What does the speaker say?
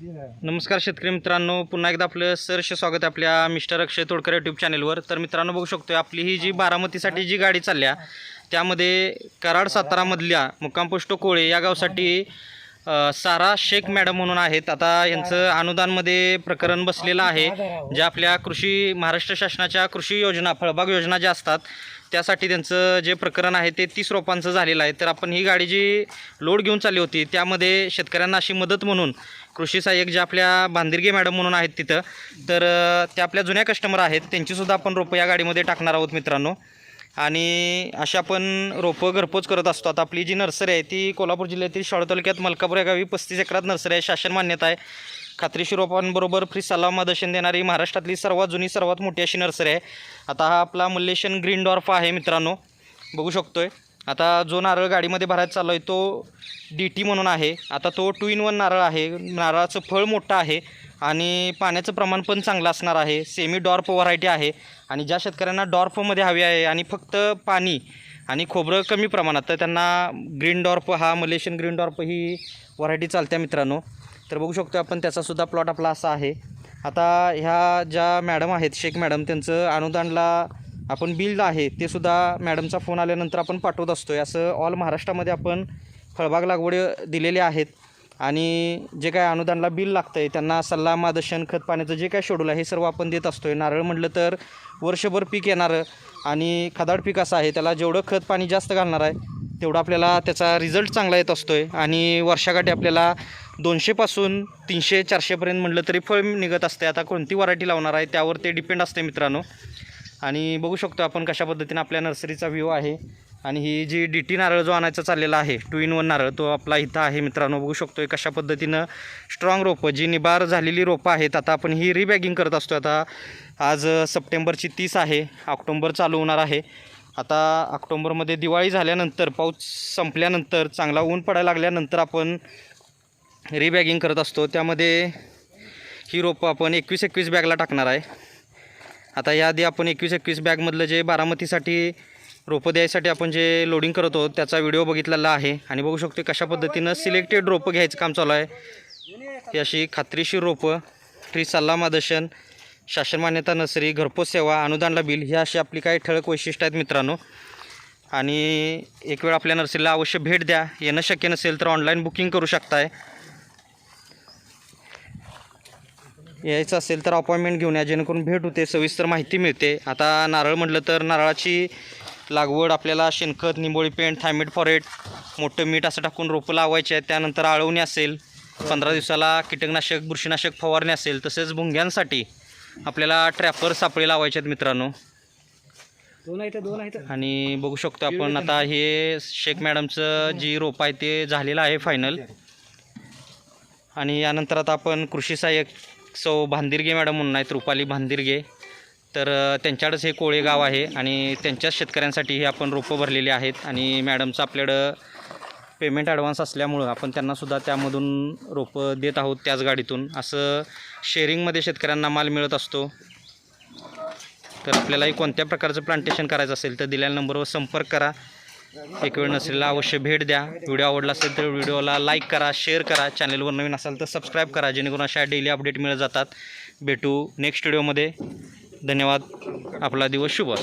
नमस्कार शेतकरी मित्रांनो पुन्हा एकदा आपलं सरसे स्वागत आपल्या मिस्टर अक्षय तोडकर यूट्यूब चॅनेलवर तर मित्रांनो बघू शकतोय आपली ही जी बारामतीसाठी जी गाडी चालल्या त्यामध्ये कराड सातारामधल्या मुक्कामपोष्ट कोळे या गावसाठी सारा शेख मॅडम म्हणून आहेत. आता यांचं अनुदानमध्ये प्रकरण बसलेलं आहे. ज्या आपल्या कृषी महाराष्ट्र शासनाच्या कृषी योजना फळबाग योजना ज्या असतात त्यासाठी त्यांचं जे प्रकरण आहे ते तीस रोपांचं झालेलं आहे. तर आपण ही गाडी जी लोड घेऊन चालली होती त्यामध्ये शेतकऱ्यांना अशी मदत म्हणून कृषी सहाय्यक जे आपल्या बांदिरगे मॅडम म्हणून आहेत तिथं तर त्या आपल्या जुन्या कस्टमर आहेत. त्यांचीसुद्धा आपण रोपं या गाडीमध्ये टाकणार आहोत मित्रांनो. आणि अशा आपण रोपं घरपोच करत असतो. आता आपली जी नर्सरी आहे ती कोल्हापूर जिल्ह्यातील शाळा तालुक्यात मलकापूर या गावी पस्तीस एकरात नर्सरी आहे. शासन मान्यता आहे. खात्रीशीर रोपांबरोबर फ्री सल्ला मार्गदर्शन देणारी महाराष्ट्रातली सर्वात जुनी सर्वात मोठी अशी नर्सरी आहे. आता हा आपला मल्लेशन ग्रीन डॉर्फ आहे मित्रांनो. बघू शकतोय. आता जो नारळ गाडीमध्ये भरायचा चालू आहे तो डी टी म्हणून आहे. आता तो टू इन वन नारळ आहे. नारळाचं फळ मोठं आहे. आणि पाण्याचं प्रमाण पण चांगलं असणार आहे. सेमी डॉर्फ व्हरायटी आहे. आणि ज्या शेतकऱ्यांना डॉर्फमध्ये हवी आहे आणि फक्त पाणी आणि खोबरं कमी प्रमाणात तर त्यांना ग्रीन डॉर्फ हा मलेशियन ग्रीन डॉर्फ ही व्हरायटी चालते मित्रांनो. तर बघू शकतो आपण त्याचासुद्धा प्लॉट आपला असा आहे. आता ह्या ज्या मॅडम आहेत शेख मॅडम त्यांचं अनुदानला आपण बिल आहे ते सुद्धा मॅडमचा फोन आल्यानंतर आपण पाठवत असतो आहे असं ऑल महाराष्ट्रामध्ये आपण फळबाग लागवड दिलेले आहेत. आणि जे काय अनुदानला बिल लागतं आहे त्यांना सल्ला मार्गदर्शन खत पाण्याचं जे काय शेड्यूल आहे हे सर्व आपण देत असतो आहे नारळ म्हटलं तर वर्षभर पीक येणारं आणि खदाड पीक असं आहे त्याला जेवढं खत पाणी जास्त घालणार आहे तेवढं आपल्याला त्याचा रिझल्ट चांगला येत असतो आहे आणि वर्षाकाठी आपल्याला दोनशेपासून तीनशे चारशेपर्यंत म्हटलं तरी फळ निघत असते आता कोणती व्हरायटी लावणार आहे त्यावर ते डिपेंड असते मित्रांनो. आणि बघू शकतो आपण कशा पद्धतीनं आपल्या नर्सरीचा व्ह्यू आहे. आणि ही जी डी टी नारळ जो आणायचा चाललेला आहे टू इन वन नारळ तो आपला इथं आहे मित्रांनो. बघू शकतो कशा पद्धतीनं स्ट्रॉंग रोपं जी निबार झालेली रोपं आहेत आता आपण ही रिबॅगिंग करत असतो आता आज सप्टेंबरची तीस आहे ऑक्टोंबर चालू होणार आहे. आता ऑक्टोंबरमध्ये दिवाळी झाल्यानंतर पाऊस संपल्यानंतर चांगला ऊन पडायला लागल्यानंतर आपण रिबॅगिंग करत असतो. त्यामध्ये ही रोपं आपण एकवीस एकवीस बॅगला टाकणार आहे. आता याआधी आपण एकवीस एकवीस बॅगमधलं जे बारामतीसाठी रोपं द्यायसाठी आपण जे लोडिंग करत आहोत त्याचा व्हिडिओ बघितलेला आहे. आणि बघू शकतो कशा पद्धतीनं सिलेक्टेड रोपं घ्यायचं काम चालू आहे. ही अशी खात्रीशीर रोपं फ्री सल्ला मादर्शन शासन मान्यता नर्सरी घरपोच सेवा अनुदानला बिल ही अशी आपली काही ठळक वैशिष्ट्य आहेत मित्रांनो. आणि एक वेळ आपल्या नर्सरीला अवश्य भेट द्या. येणं शक्य नसेल तर ऑनलाईन बुकिंग करू शकताय. यायचं असेल तर अपॉइंटमेंट घेऊन या जेणेकरून भेट होते सविस्तर माहिती मिळते. आता नारळ म्हटलं तर नारळाची लागवड आपल्याला शेणखत निंबोळी पेंट थायमेट फॉरेट मोठं मीठ असं टाकून रोपं लावायचे आहेत. त्यानंतर आळवणी असेल पंधरा दिवसाला कीटकनाशक बुरशीनाशक फवारणी असेल तसेच भुंग्यांसाठी आपल्याला ट्रॅपर सापळे लावायचे आहेत मित्रांनो. दोन आहेत दोन आहेत. आणि बघू शकतो आपण आता हे शेख मॅडमचं जी रोप आहे ते झालेलं आहे फायनल. आणि यानंतर आता आपण कृषी सहाय्यक सौ भांदिरगे मॅडम म्हणून आहेत रुपाली भांदिरगे. तर त्यांच्याकडंच हे कोळे गाव आहे आणि त्यांच्याच शेतकऱ्यांसाठी हे आपण रोपं भरलेली आहेत आणि मॅडमचं आपल्याकडं पेमेंट ॲडव्हान्स असल्यामुळं आपण त्यांनासुद्धा त्यामधून रोपं देत आहोत त्याच गाडीतून. असं शेअरिंगमध्ये शेतकऱ्यांना माल मिळत असतो. तर आपल्यालाही कोणत्या प्रकारचं प्लांटेशन करायचं असेल तर दिलेल्या नंबरवर संपर्क करा. एक वेळ नसलेला अवश्य भेट द्या. व्हिडिओ आवडला असेल तर व्हिडिओला लाईक करा शेअर करा. चॅनलवर नवीन असाल तर सबस्क्राईब करा जेणेकरून अशा डेली अपडेट मिळत जातात. भेटू नेक्स्ट व्हिडिओमध्ये. धन्यवाद. आपला दिवस शुभ.